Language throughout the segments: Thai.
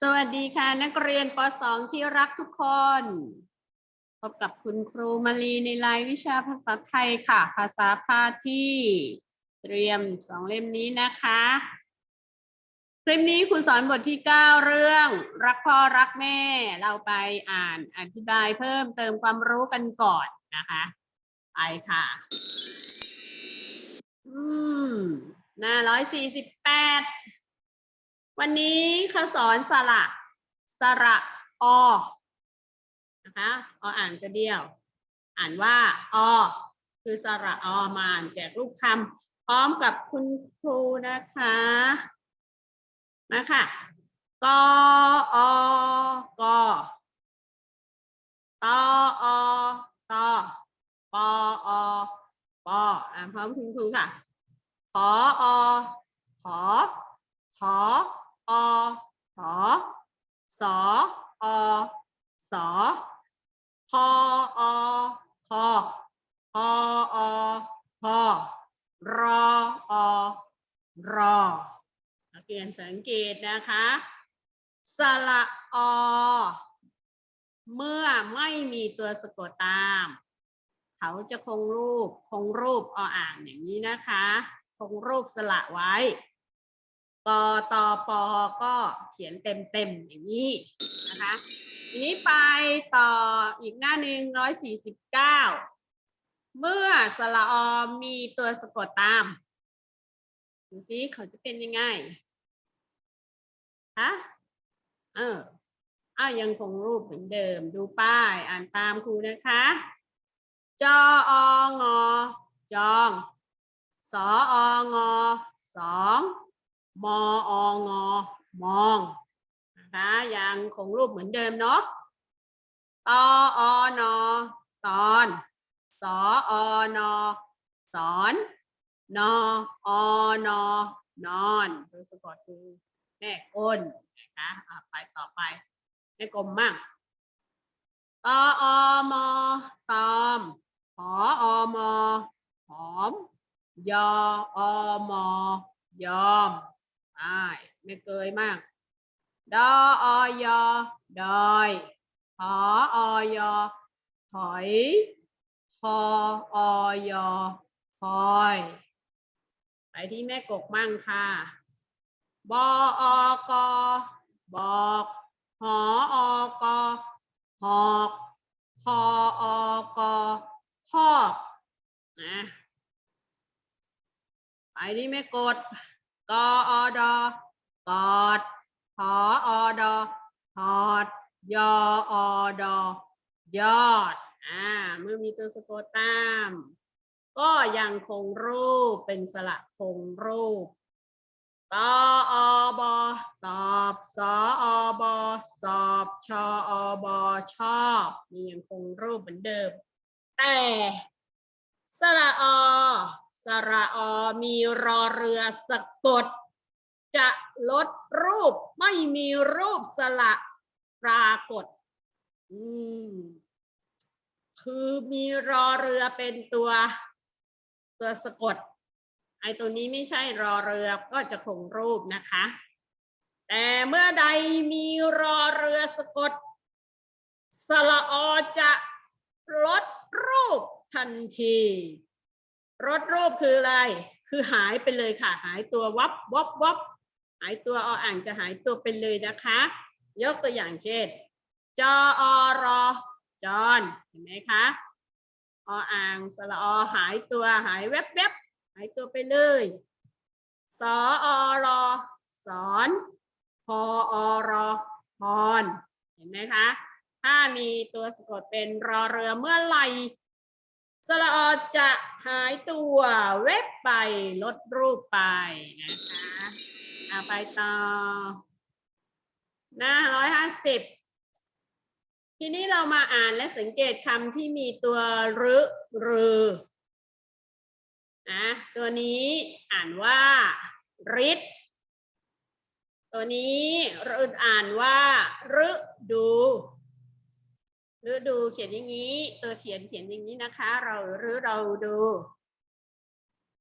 สวัสดีค่ะ นักเรียนป .2 ที่รักทุกคน พบกับคุณครูมาลีในรายวิชาภาษาไทยค่ะ ภาษาพาที่เตรียมสองเล่มนี้นะคะ คลิปนี้ครูสอนบทที่ 9 เรื่อง รักพ่อรักแม่ เราไปอ่านอธิบายเพิ่มเติมความรู้กันก่อนนะคะ ไปค่ะ อืม หน้าร้อยสี่สิบแปด วันนี้เขาสอนสระสระอนะคะออ่านตัวเดียว อ่านว่าอคือสระอมาอ่านแจกรูปคำพร้อมกับคุณครูนะคะมาค่ะกออกอตออตอปออปออ่านพร้อมคุณครูค่ะขออขอขอ อขอสออสอพออคอพออพอรออรอนักเรียนสังเกตนะคะ สระอ เมื่อไม่มีตัวสะกดตาม เขาจะคงรูป คงรูปออ่างอย่างนี้นะคะ คงรูปสระไว้ กตปก็เขียนเต็มๆอย่างนี้นะคะทีนี้ไปต่ออีกหน้าหนึ่งร้อยสี่สิบเก้าเมื่อสระอมีตัวสะกดตามดูซิเขาจะเป็นยังไงฮะเอออ้าวยังคงรูปเหมือนเดิม ดูป้ายอ่านตามครูนะคะ จอองอจอง สอองอสอง มอองอมองนะคะยังคงรูปเหมือนเดิมเนาะตออนอตอนสออนอสอนนออนอนอนดูสะกดดูแม่ก้นนะคะอะไปต่อไปแม่กลมมั่งตออมอตอมหออมอหอมยออมอยอม ใช่ไม่เกยมาก ดออยอดอยหออยอถอยพออยอคอยไปที่แม่กกมั่งค่ะ บออกอบอกหออกอหอกคออกอคอกนะไปที่แม่กด กออดอกอดหออดอหอดยออดอยอดอ่าเมื่อมีตัวสะกดตาม ก็ยังคงรูปเป็นสระคงรูปตออบอตอบสออบอสอบชออบอชอบนี่ยังคงรูปเหมือนเดิม แต่สระอ สระอมีรอเรือสะกด จะลดรูปไม่มีรูปสระปรากฏ อืม คือมีรอเรือเป็นตัวตัวสะกด ไอตัวนี้ไม่ใช่รอเรือก็จะคงรูปนะคะ แต่เมื่อใดมีรอเรือสะกดสระอจะลดรูปทันที ลดรูปคืออะไร คือหายไปเลยค่ะ หายตัววับวับวับหายตัวออ่างจะหายตัวไปเลยนะคะ ยกตัวอย่างเช่น จออรอจอนเห็นไหมคะออ่างสระอหายตัวหายแวบแวบหายตัวไปเลยสออรอสอนพออรอพรเห็นไหมคะ ถ้ามีตัวสะกดเป็นรอเรือเมื่อไหร่ สระอจะหายตัวเว็บไปลดรูปไปนะคะเอาไปต่อหน้าร้อยห้าสิบทีนี้เรามาอ่านและสังเกตคำที่มีตัวรึรือ นะ ตัวนี้อ่านว่าริดตัวนี้อ่านว่าฤดู ฤดูเขียนอย่างนี้ ตัวเขียนเขียนอย่างนี้นะคะ เราหรือเราดู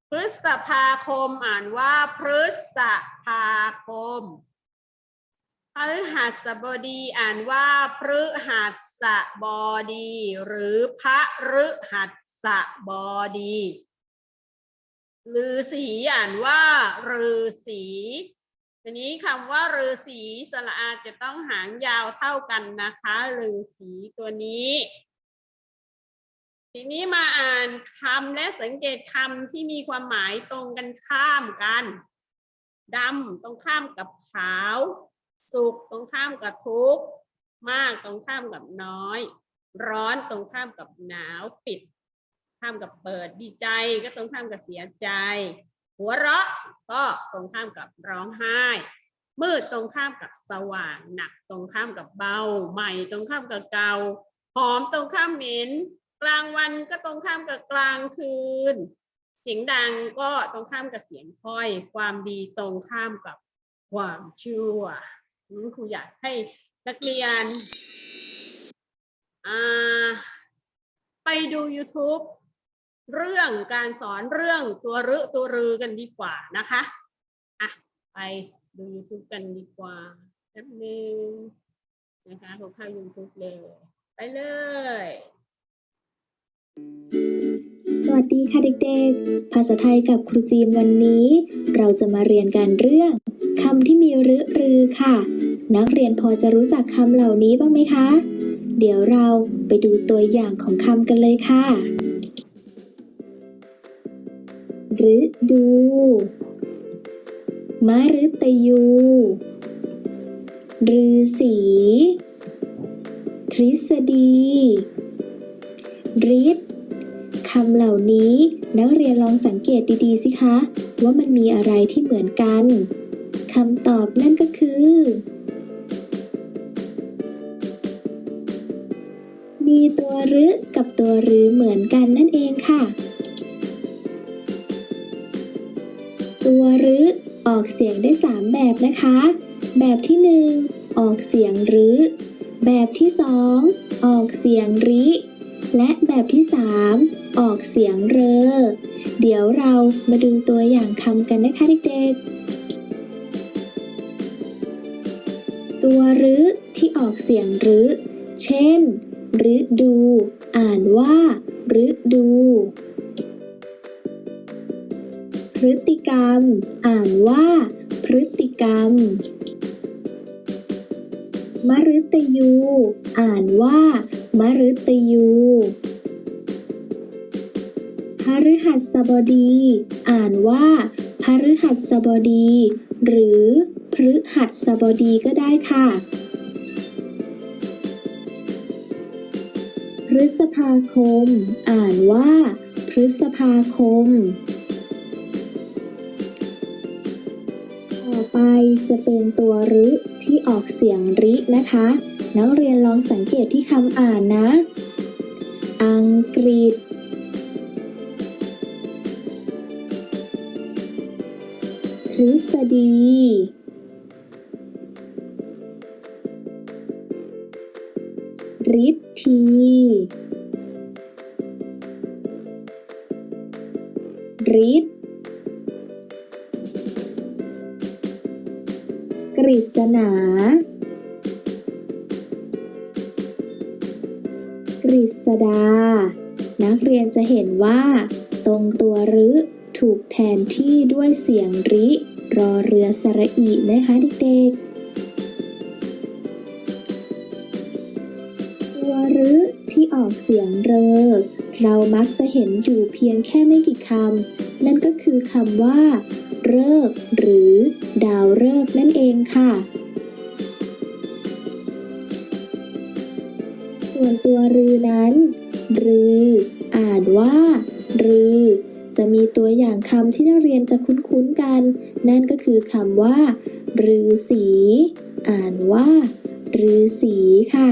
พฤษภาคมอ่านว่า พฤษภาคมพฤหัสบดีอ่านว่าพฤหัสบดี หรือพระฤหัสบดีฤาษีอ่านว่าฤาษี ทีนี้คำว่าฤาษีสระอาจะต้องหางยาวเท่ากันนะคะฤาษีตัวนี้ ทีนี้มาอ่านคำและสังเกตคำที่มีความหมายตรงกันข้ามกันดำตรงข้ามกับขาว สุขตรงข้ามกับทุกข์มากตรงข้ามกับน้อย ร้อนตรงข้ามกับหนาวปิด ข้ามกับเปิดดีใจก็ตรงข้ามกับเสียใจ หัวเราะก็ตรงข้ามกับร้องไห้ มืดตรงข้ามกับสว่าง หนักตรงข้ามกับเบา ใหม่ตรงข้ามกับเก่าหอมตรงข้ามเหม็น กลางวันก็ตรงข้ามกับกลางคืน เสียงดังก็ตรงข้ามกับเสียงค่อย ความดีตรงข้ามกับความชั่วอืมครูอยากให้นักเรียนไปดู YouTube เรื่องการสอนเรื่องตัวรึตัวรือกันดีกว่านะคะอะไปดู YouTube กันดีกว่าแป๊บนึงนะคะผมเข้า YouTube เลย ไปเลย สวัสดีค่ะเด็กๆ ภาษาไทยกับครูจีนวันนี้ เราจะมาเรียนกันเรื่องคำที่มีรึรือค่ะ นักเรียนพอจะรู้จักคำเหล่านี้บ้างไหมคะ เดี๋ยวเราไปดูตัวอย่างของคำกันเลยค่ะ ฤดู มฤตยู ฤษี ทฤษฎีฤทธิ์คำเหล่านี้นักเรียนลองสังเกตดีๆสิคะ ว่ามันมีอะไรที่เหมือนกัน คำตอบนั่นก็คือ มีตัวรึกับตัวรือเหมือนกันนั่นเองค่ะ อกเสียงได้ 3 แบบนะคะ แบบที่ 1 ออกเสียงรึแบบที่ 2 ออกเสียงริ และแบบที่ 3 ออกเสียงเรอ เดี๋ยวเรามาดูตัวอย่างคำกันนะคะเด็กๆ ตัวรึที่ออกเสียงรึเช่น ฤดู อ่านว่า ฤดู พฤติกรรม อ่านว่า พฤติกรรม มฤตยู อ่านว่า มฤตยูพฤหัสบดี อ่านว่าพฤหัสบดี หรือพฤหัสบดีก็ได้ค่ะ พฤษภาคม อ่านว่า พฤษภาคม ไปจะเป็นตัวรึที่ออกเสียงรินะคะ นักเรียนลองสังเกตที่คำอ่านนะ อังกฤษ ทฤษฎี ฤทธีฤทธิ์ กฤษณากฤษดา นักเรียนจะเห็นว่า ตรงตัวรึถูกแทนที่ด้วยเสียงริ รอเรือสระอีนะคะเด็กๆ ตัวรึที่ออกเสียงเรอ เรามักจะเห็นอยู่เพียงแค่ไม่กี่คำ นั่นก็คือคำว่าเริกษ์หรือ ดาวฤกษ์นั่นเองค่ะ ส่วนตัวรือนั้น รือ อ่านว่า รือ จะมีตัวอย่างคำที่นักเรียนจะคุ้นๆกัน นั่นก็คือคำว่า รือสี อ่านว่า รือสีค่ะ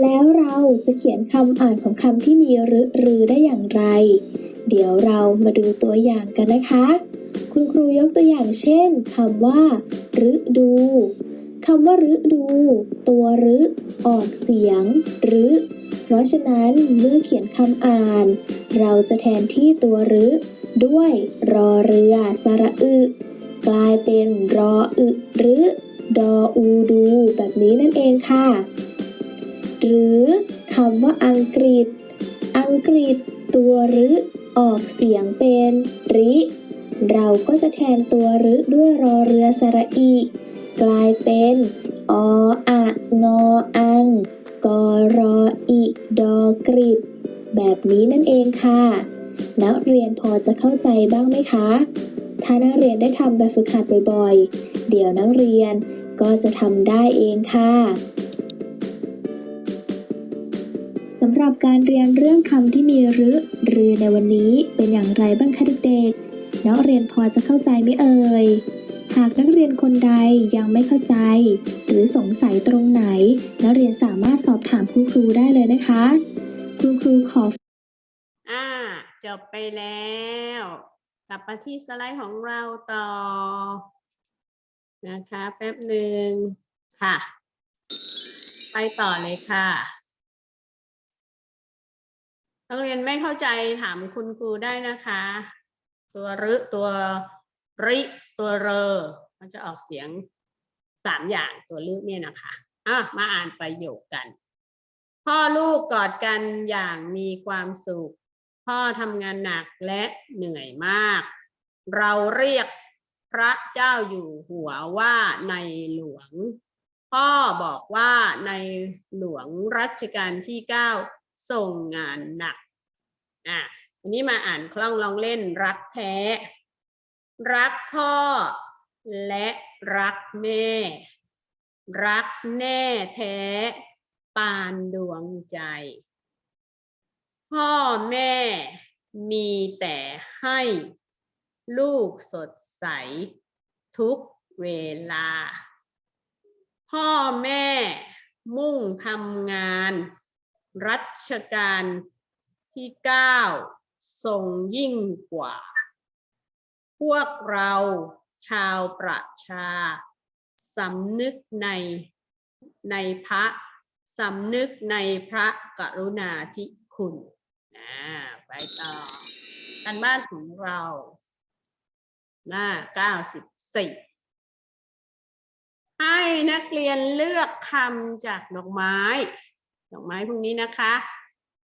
แล้วเราจะเขียนคำอ่านของคำที่มีรึรือได้อย่างไร เดี๋ยวเรามาดูตัวอย่างกันนะคะ คุณครูยกตัวอย่างเช่นคำว่าฤดูคำว่าฤดู ตัวรึออกเสียงรึเพราะฉะนั้นเมื่อเขียนคำอ่าน เราจะแทนที่ตัวรึด้วยรอเรือสระอึกลายเป็นรออึรือดออูดู แบบนี้นั่นเองค่ะ หรือคำว่าอังกฤษ อังกฤษตัวรึออกเสียงเป็นริ เราก็จะแทนตัวรึด้วยรอเรือสระอี กลายเป็นออะงออังกอรออิดอกริดแบบนี้นั่นเองค่ะ นักเรียนพอจะเข้าใจบ้างไหมคะ ถ้านักเรียนได้ทำแบบฝึกหัดบ่อยๆ เดี๋ยวนักเรียนก็จะทำได้เองค่ะ สำหรับการเรียนเรื่องคำที่มีรึหรือในวันนี้เป็นอย่างไรบ้างคะเด็กๆ นักเรียนพอจะเข้าใจไหมเอ่ย หากนักเรียนคนใดยังไม่เข้าใจ หรือสงสัยตรงไหน นักเรียนสามารถสอบถามคุณครูได้เลยนะคะ คุณครูขอ อ่าจบไปแล้ว กลับมาที่สไลด์ของเราต่อ นะคะ แป๊บหนึ่งค่ะ ไปต่อเลยค่ะ นักเรียนไม่เข้าใจถามคุณครูได้นะคะ ตัวรึตัวริตัวเรอ มันจะออกเสียงสามอย่างตัวลึเนี่ยนะคะอะมาอ่านประโยคกัน พ่อลูกกอดกันอย่างมีความสุข พ่อทำงานหนักและเหนื่อยมาก เราเรียกพระเจ้าอยู่หัวว่าในหลวง พ่อบอกว่าในหลวงรัชกาลที่เก้า ส่งงานหนักอะวันนี้มาอ่านคล่องลองเล่นรักแท้ รักพ่อ และรักแม่ รักแน่แท้ ปานดวงใจ พ่อแม่มีแต่ให้ ลูกสดใส ทุกเวลา พ่อแม่มุ่งทำงาน รัชกาลที่เก้าทรงยิ่งกว่า พวกเราชาวประชาสำนึกในในพระสำนึกในพระกรุณาธิคุณอ่าไปต่อกันบ้านของเรา หน้าเก้าสิบสี่ให้นักเรียนเลือกคำจากดอกไม้ ดอกไม้พวกนี้นะคะ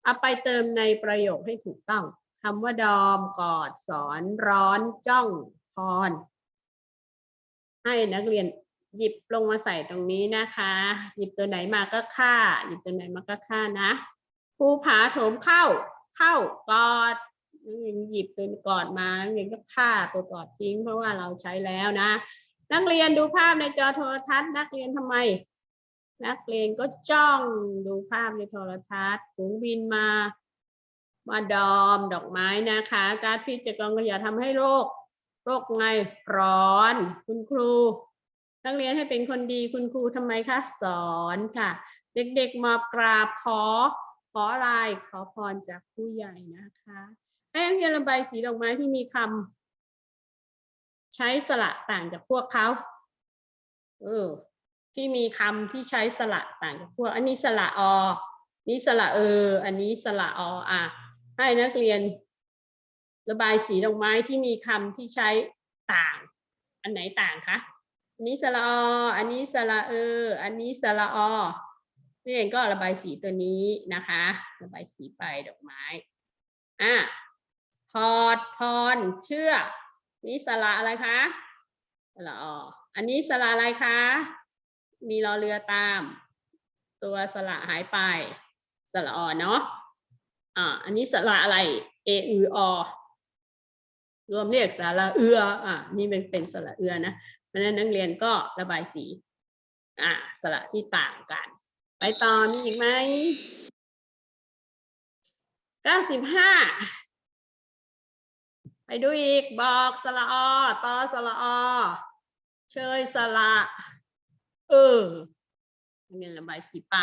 เอาไปเติมในประโยคให้ถูกต้องคำว่าดอมกอดสอนร้อนจ้องพร ให้นักเรียนหยิบลงมาใส่ตรงนี้นะคะ หยิบตัวไหนมาก็ฆ่า หยิบตัวไหนมาก็ฆ่านะภูผาโถมเข้า เข้ากอดหยิบตัวกอดมานักเรียนก็ฆ่าตัวกอดทิ้ง เพราะว่าเราใช้แล้วนะ นักเรียนดูภาพในจอโทรทัศน์ นักเรียนทำไม นักเรียนก็จ้องดูภาพในโทรทัศน์ฝูงบินมามาดอมดอกไม้นะคะ การพิจารณาอย่าทำให้โรคโรคไงร้อน คุณครู นักเรียนให้เป็นคนดีคุณครูทำไมคะสอนค่ะ เด็กๆมากราบขอ ขอลายขอพรจากผู้ใหญ่นะคะให้นักเรียนระบายสีดอกไม้ที่มีคำใช้สระต่างจากพวกเขาเออ ที่มีคำที่ใช้สระต่างจากพวก อันนี้สระอ นี่สระเออ อันนี้สระออะให้นักเรียน ระบายสีดอกไม้ที่มีคำที่ใช้ต่าง อันไหนต่างคะ อันนี้สระอ อันนี้สระเออ อันนี้สระอนี่เองก็ระบายสีตัวนี้นะคะ ระบายสีไปดอกไม้ อะ พอดพรเชื่อ นี่สระอะไรคะสระออันนี้สระอะไรคะ มีรอเรือตาม ตัวสระหายไป สระออเนาะอ่าอันนี้สระอะไร เออืออรวมเรียกสระเอืออ่านี่เป็นเป็นสระเอือนะ เพราะฉะนั้นนักเรียนก็ระบายสี อ่าสระที่ต่างกัน ไปต่อมีอีกไหมเก้าสิบห้าไปดูอีกบอกสระอตอสระอเชยสระ เออเรียนระบายสีไป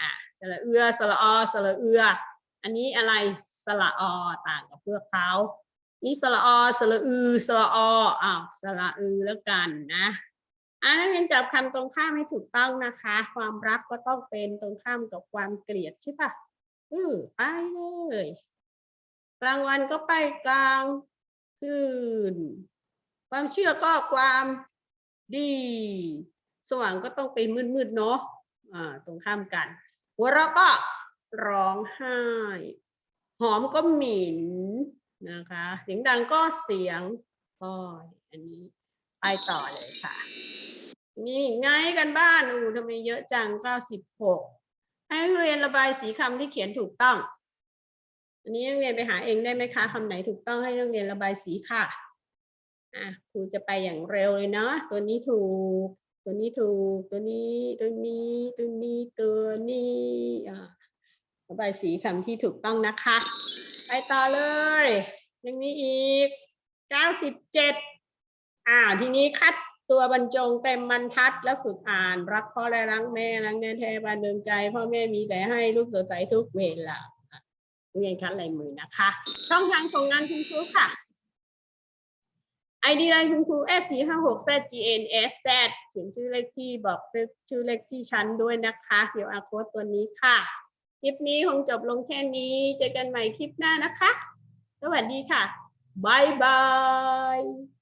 อะสระเอือสระอสระเอือ อันนี้อะไรสระอต่างกับเพวกเขานี่สระอสระอือสระออ้าวสระอือแล้วกันนะอ่านักเรียนจับคำตรงข้ามให้ถูกต้องนะคะ ความรักก็ต้องเป็นตรงข้ามกับความเกลียดใช่ปะอือไปเลยกลางวันก็ไปกลางคืน ความเชื่อก็ความดี สว่างก็ต้องเป็นมืดๆเนาะอ่าตรงข้ามกัน หัวเราะก็ร้องไห้ หอมก็หมิ่นนะคะ เสียงดังก็เสียงก้อยอันนี้ไปต่อเลยค่ะ มีไงกันบ้านอูทำไมเยอะจังเก้าสิบหกให้นักเรียนระบายสีคำที่เขียนถูกต้อง อันนี้นักเรียนไปหาเองได้ไหมคะคำไหนถูกต้องให้นักเรียนระบายสีค่ะอะครูจะไปอย่างเร็วเลยเนาะตัวนี้ถูก ตัวนี้ถูก ตัวนี้ตัวนี้ตัวนี้ตัวนี้อ่าระบายสีคำที่ถูกต้องนะคะ ไปต่อเลย ยังมีอีกเก้าสิบเจ็ดอ่า ทีนี้คัดตัวบรรจงเต็มบรรทัดแล้วฝึกอ่าน รักพ่อและรักแม่รักแน่แท้บ้านเดิมใจ พ่อแม่มีแต่ให้ลูกสดใสทุกเวลาเรียนคัดลายมือนะคะ ช่องทางส่งงานคุณครูค่ะ ID ไลน์คุณครู S 4 5 6 Z G N S Z เขียนชื่อเลขที่บอกชื่อเลขที่ชั้นด้วยนะคะ เดี๋ยวอาโค้ดตัวนี้ค่ะ คลิปนี้คงจบลงแค่นี้ เจอกันใหม่คลิปหน้านะคะ สวัสดีค่ะบายบาย